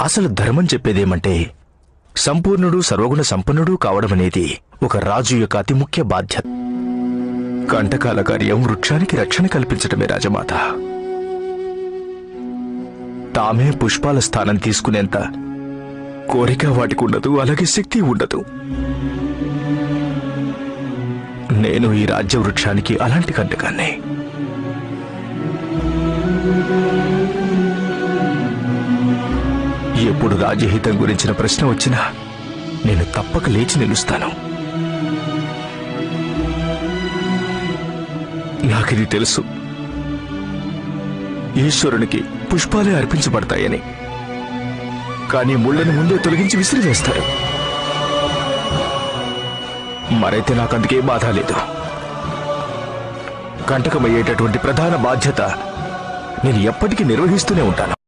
అసలు ధర్మం చెప్పేదేమంటే సంపూర్ణుడు సర్వగుణ సంపన్నుడు కావడం అనేది ఒక రాజు యొక్క అతి ముఖ్య బాధ్యత. కంటకాల కార్యం వృక్షానికి రక్షణ కల్పించటమే రాజమాత. తామే పుష్పాల స్థానం తీసుకునేంత కోరిక వాటికి ఉండదు అలాగే శక్తి ఉండదు. నేను ఈ రాజ్య వృక్షానికి అలాంటి కంటకాన్నే ఎప్పుడు రాజ్యహితం గురించిన ప్రశ్న వచ్చినా నేను తప్పక లేచి నిలుస్తాను. నాకిది తెలుసు. ఈశ్వరునికి పుష్పాలే అర్పించబడతాయని. కానీ ముళ్ళని ముందే తొలగించి విసిరివేస్తారు. మరైతే నాకు అందుకే బాధ లేదు. కంటకమయ్యేటటువంటి ప్రధాన బాధ్యత నేను ఎప్పటికీ నిర్వహిస్తూనే ఉంటాను.